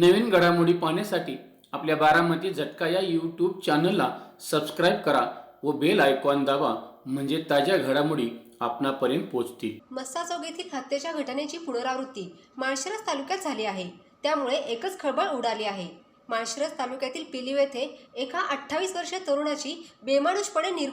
नवीन घडामोडी पाहण्यासाठी आपल्या बारामती झटका या यूट्यूब चॅनलला सबस्क्राईब करा व बेल आयकॉन दाबा म्हणजे ताज्या घडामोडी आपणापर्यंत पोहोचतील. मस्सा येथील हत्येच्या घटनेची पुनरावृत्ती माळशिरस तालुक्यात झाली आहे. त्यामुळे एकच खळबळ उडाली आहे. माळशिरस तालुक्यातील पिलीव येथे एका अठ्ठावीस वर्षीय तरुणाची बेमानुषपणे निर्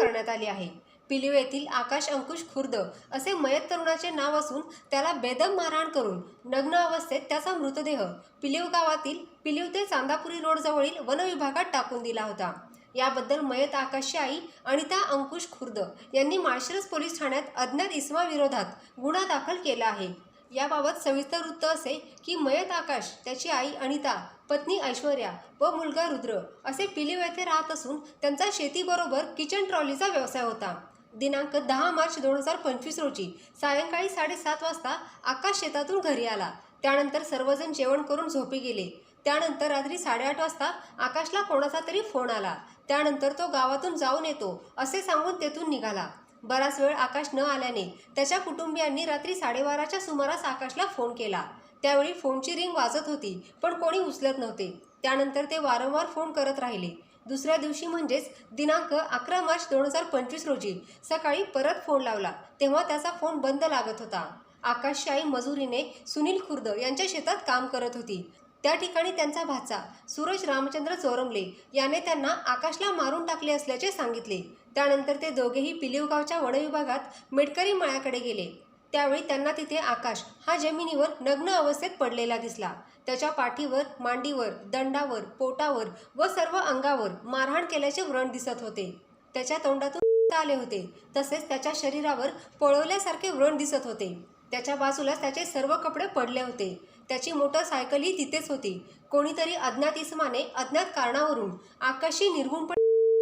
करण्यात आली आहे. पिलीव येथील आकाश अंकुश खुर्द असे मयत तरुणाचे नाव असून त्याला बेदम मारहाण करून नग्न अवस्थेत त्याचा मृतदेह पिलीव गावातील पिलीव ते चांदापुरी रोडजवळील वनविभागात टाकून दिला होता. याबद्दल मयत आकाशची आई अनिता अंकुश खुर्द यांनी माळशिरस पोलीस ठाण्यात अज्ञात इस्माविरोधात गुन्हा दाखल केला आहे. याबाबत सविस्तर वृत्त असे की मयत आकाश त्याची आई अनिता पत्नी ऐश्वर्या व मुलगा रुद्र असे पिलीव येथे राहत असून त्यांचा शेतीबरोबर किचन ट्रॉलीचा व्यवसाय होता. दिनांक दहा मार्च दोन हजार पंचवीस रोजी सायंकाळी साडेसात वाजता आकाश शेतातून घरी आला. त्यानंतर सर्वजण जेवण करून झोपी गेले. त्यानंतर रात्री साडेआठ वाजता आकाशला कोणाचा तरी फोन आला. त्यानंतर तो गावातून जाऊन येतो असे सांगून तेथून निघाला. बराच वेळ आकाश न आल्याने त्याच्या कुटुंबियांनी रात्री साडेबाराच्या सुमारास आकाशला फोन केला. त्यावेळी फोनची रिंग वाजत होती पण कोणी उचलत नव्हते. त्यानंतर ते वारंवार फोन करत राहिले. दुसऱ्या दिवशी म्हणजेच दिनांक अकरा मार्च दोन हजार पंचवीस रोजी सकाळी परत फोन लावला. तेव्हा त्याचा फोन बंद लागत होता. आकाशशाही मजुरीने सुनील खुर्द यांच्या शेतात काम करत होती. त्या ठिकाणी त्यांचा भाचा सूरज रामचंद्र चोरमले याने त्यांना आकाशला मारून टाकले असल्याचे सांगितले. त्यानंतर ते दोघेही पिलिवगावच्या वनविभागात मेटकरी मळ्याकडे गेले. त्यावेळी त्यांना तिथे आकाश हा जमिनीवर नग्न अवस्थेत पडलेला दिसला. त्याच्या पाठीवर मांडीवर दंडावर पोटावर व सर्व अंगावर मारहाण केल्याचे व्रण दिसत होते. त्याच्या तोंडातून आले होते. तसेच त्याच्या शरीरावर पळवल्यासारखे व्रण दिसत होते. त्याच्या बाजूलाच त्याचे सर्व कपडे पडले होते. त्याची मोटरसायकलही तिथेच होती. कोणीतरी अज्ञात इसमाने अज्ञात कारणावरून आकाशी निर्गुणपणे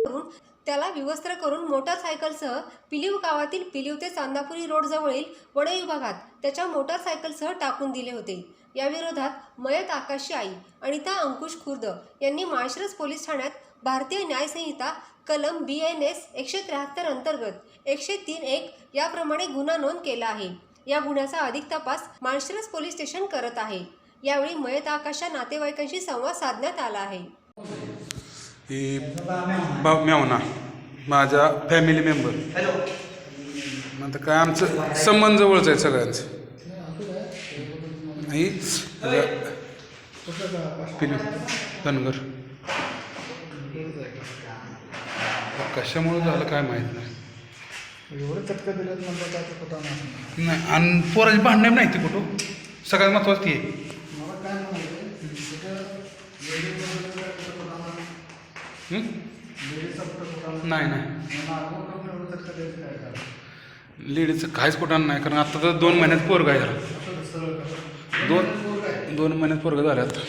करून त्याला विवस्त्र करून मोटारसायकलसह पिलीव गावातील पिलीव ते चांदापुरी रोड जवळील विभागात त्याच्या मोटारसायकलसह टाकून दिले होते. याविरोधात मयत आकाशी आई अनिता अंकुश खुर्द यांनी माळशिरस पोलीस ठाण्यात भारतीय न्यायसंहिता कलम बी एन एस एकशे त्र्याहत्तर अंतर्गत एकशे तीन एक याप्रमाणे गुन्हा नोंद केला आहे. या गुन्ह्याचा अधिक तपास माळशिरस पोलीस स्टेशन करत आहे. यावेळी मयत आकाशच्या नातेवाईकांशी संवाद साधण्यात आला आहे. ही भाऊ मेवना माझा फॅमिली मेंबर आता काय आमचं संबंध जवळच आहे सगळ्यांचं. पिलू धनगर. कशामुळे झालं काय माहीत नाही. नाही नाही आणि पोराची भांडणे नाही ती कुठं? सगळ्यात महत्वाचं ती. आहे काय कारण लेडीचं काहीच कुठं नाही कारण आता तर दोन महिन्यात पोरगा आहे झाला दोन दोन महिन्यात पोरगा झाला आता